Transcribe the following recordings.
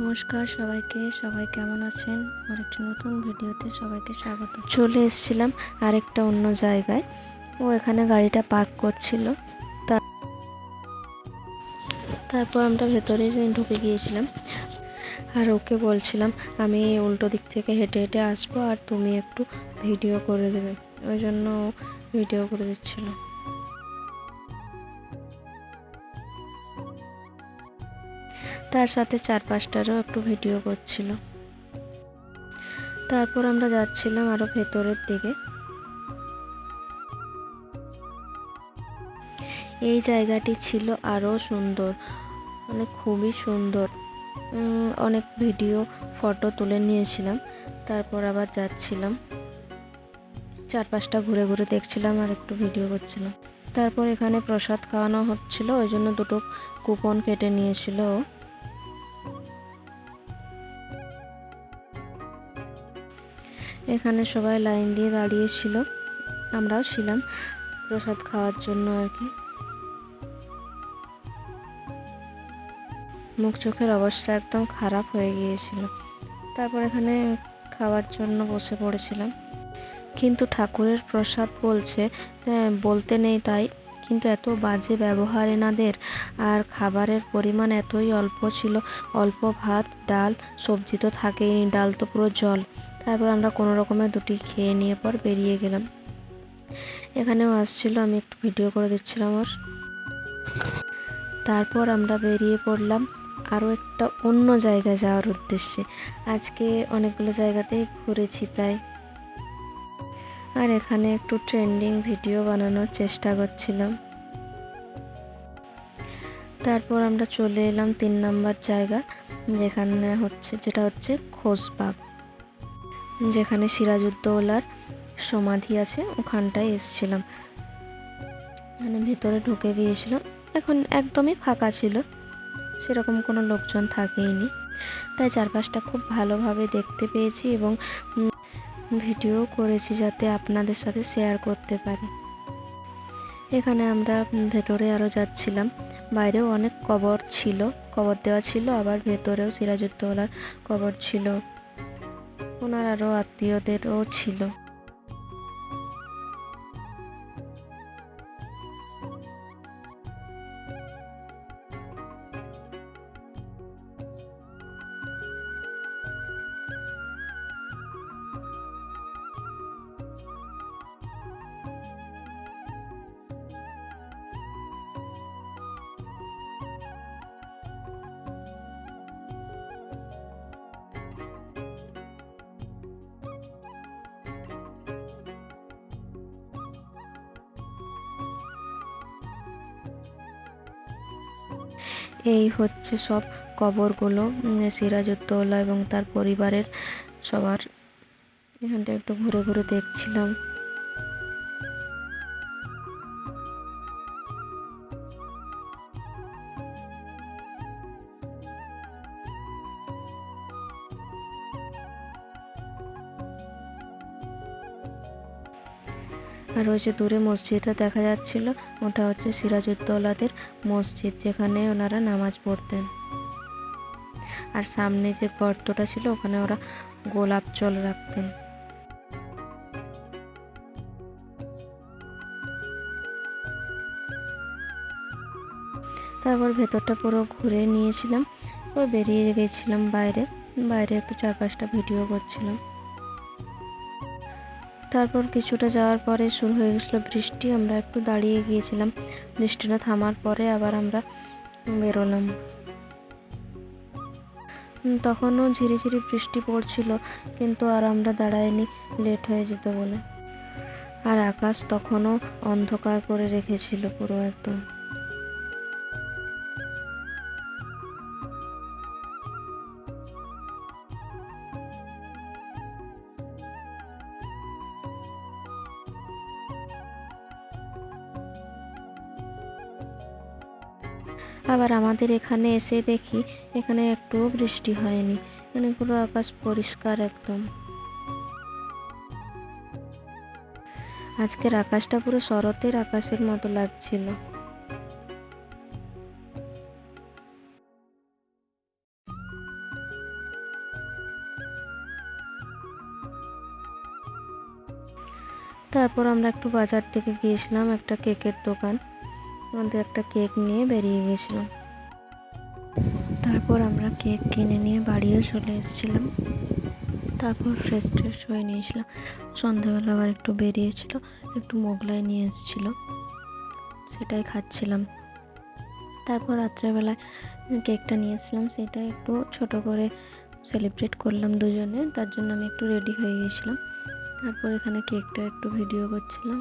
নমস্কার সবাইকে, সবাই কেমন আছেন? আমার একটি নতুন ভিডিওতে সবাইকে স্বাগত। চলে এসেছিলাম আরেকটা অন্য জায়গায়। ও এখানে গাড়িটা পার্ক করছিল। তারপর আমরা ভেতরে ঢুকে গিয়েছিলাম। আর ওকে বলছিলাম, আমি উল্টো দিক থেকে হেঁটে হেঁটে আসব আর তুমি একটু ভিডিও করে দেবে। ওই জন্য ভিডিও করে দিচ্ছিল। তার সাথে চার পাঁচটারও একটু ভিডিও করছিল। তারপর আমরা যাচ্ছিলাম আরও ভেতরের দিকে। এই জায়গাটি ছিল আরও সুন্দর মানে খুবই সুন্দর। অনেক ভিডিও, ফটো তুলে নিয়েছিলাম। তারপর আবার যাচ্ছিলাম। চারপাশটা ঘুরে ঘুরে দেখছিলাম আর একটু ভিডিও করছিলাম। তারপর এখানে প্রসাদ খাওয়ানো হচ্ছিল, ওই জন্য দুটো কুপন কেটে নিয়েছিল ও। এখানে সবাই লাইন দিয়ে দাঁড়িয়েছিল। আমরাও ছিলাম প্রসাদ খাওয়ার জন্য আর কি। মুখ চোখের অবস্থা একদম খারাপ হয়ে গিয়েছিল। তারপর এখানে খাওয়ার জন্য বসে পড়েছিলাম। কিন্তু ঠাকুরের প্রসাদ বলছে হ্যাঁ, বলতে নেই তাই। কিন্তু এত বাজে ব্যবহার এনাদের। আর খাবারের পরিমাণ এতই অল্প ছিল, অল্প ভাত, ডাল, সবজি তো থাকেই, ডাল তো পুরো জল। তারপর আমরা কোনো রকমে দুটি খেয়ে নিয়ে পর বেরিয়ে গেলাম। এখানেও আসছিল, আমি একটু ভিডিও করে দিচ্ছিলাম ওর। তারপর আমরা বেরিয়ে পড়লাম আরও একটা অন্য জায়গায় যাওয়ার উদ্দেশ্যে। আজকে অনেকগুলো জায়গাতেই ঘুরেছি প্রায়। আর এখানে একটু ট্রেন্ডিং ভিডিও বানানোর চেষ্টা করছিলাম। তারপর আমরা চলে এলাম তিন নাম্বার জায়গা, যেখানে হচ্ছে, যেটা হচ্ছে খোসবাগ যেখানে সিরাজউদ্দৌলার সমাধি আছে, ওখানটায় এসছিলাম। মানে ভেতরে ঢুকে গিয়েছিলাম। এখন একদমই ফাঁকা ছিল। সেরকম কোনো লোকজন থাকেইনি। তাই চারপাশটা খুব ভালোভাবে দেখতে পেয়েছি এবং ভিডিও করেছি যাতে আপনাদের সাথে শেয়ার করতে পারি। এখানে আমরা ভেতরে আরও যাচ্ছিলাম। বাইরেও অনেক কবর ছিল, কবর দেওয়া ছিল। আবার ভেতরেও সিরাজউদ্দৌলার কবর ছিল। ওনার আরও আত্মীয়দেরও ছিল। এই হচ্ছে সব কবরগুলো সিরাজউদ্দৌলা এবং তার পরিবারের সবার। এখানটা একটু ঘুরে ঘুরে দেখছিলাম। আর যে দূরে মসজিদটা দেখা যাচ্ছিল, ওটা হচ্ছে সিরাজউদ্দৌলাদের মসজিদ, যেখানে ওনারা নামাজ পড়তেন। আর সামনে যে গর্তটা ছিল, ওখানে ওরা গোলাপ জল রাখতেন। তারপর ভেতরটা পুরো ঘুরে নিয়েছিলাম বেরিয়ে গেছিলাম বাইরে। বাইরে একটু চার পাঁচটা ভিডিও করছিলাম। তারপর কিছুটা যাওয়ার পরে শুরু হয়ে গেছিল বৃষ্টি। আমরা একটু দাঁড়িয়ে গিয়েছিলাম। বৃষ্টিটা থামার পরে আবার আমরা বেরোলাম। তখনও ঝিরিঝিরি বৃষ্টি পড়ছিল, কিন্তু আর আমরা দাঁড়াইনি লেট হয়ে যেত বলে। আর আকাশ তখনও অন্ধকার করে রেখেছিল পুরো একদম। আবার আমাদের এখানে এসে দেখি এখানে একটুও বৃষ্টি হয়নি। এখানে পুরো আকাশ পরিষ্কার একদম। আজকের আকাশটা পুরো শরতের আকাশের মতো লাগছিল। তারপর আমরা একটু বাজার থেকে গিয়েছিলাম একটা কেকের দোকান। আমাদের একটা কেক নিয়ে বেরিয়ে গেছিলাম। তারপর আমরা কেক কিনে নিয়ে বাড়িও চলে এসেছিলাম। তারপর ফ্রেশ ট্রেশ হয়ে নিয়েছিলাম। সন্ধ্যাবেলা আবার একটু বেরিয়েছিল, একটু মোগলাই নিয়ে এসেছিল। সেটাই খাচ্ছিলাম। তারপর রাত্রেবেলায় কেকটা নিয়েছিলাম সেটা একটু ছোট করে সেলিব্রেট করলাম দুজনে, তার জন্য আমি একটু রেডি হয়ে গিয়েছিলাম তারপর এখানে কেকটা একটু ভিডিও করছিলাম।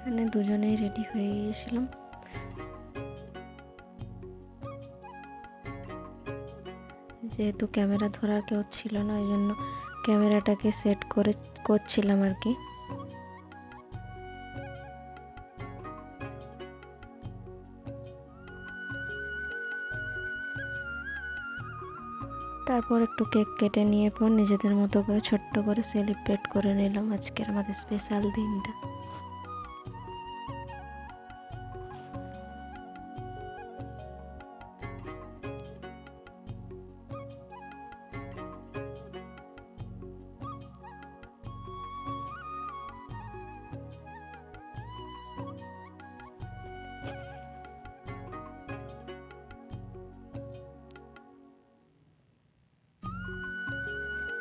এখানে দুজনেই রেডি হয়ে গিয়েছিলাম। যেহেতু ক্যামেরা ধরার কেউ ছিল না, ওই জন্য ক্যামেরাটাকে সেট করে, করছিলাম আর কি। তারপর একটু কেক কেটে নিয়ে পর নিজেদের মতো করে ছোট্ট করে সেলিব্রেট করে নিলাম আজকের আমাদের স্পেশাল দিনটা।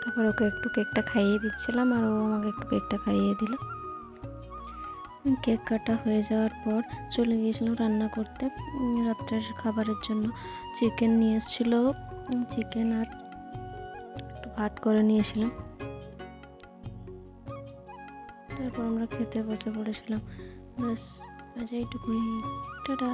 তারপর ওকে একটু কেকটা খাইয়ে দিচ্ছিলাম আর ও আমাকে একটু কেকটা খাইয়ে দিল। কেক কাটা হয়ে যাওয়ার পর চলে গিয়েছিলাম রান্না করতে। রাত্রের খাবারের জন্য চিকেন নিয়ে এসেছিল। চিকেন আর একটু ভাত করে নিয়েছিলাম। তারপর আমরা খেতে বসে পড়েছিলাম। ব্যাস, আজ এইটুকুই। টাটা।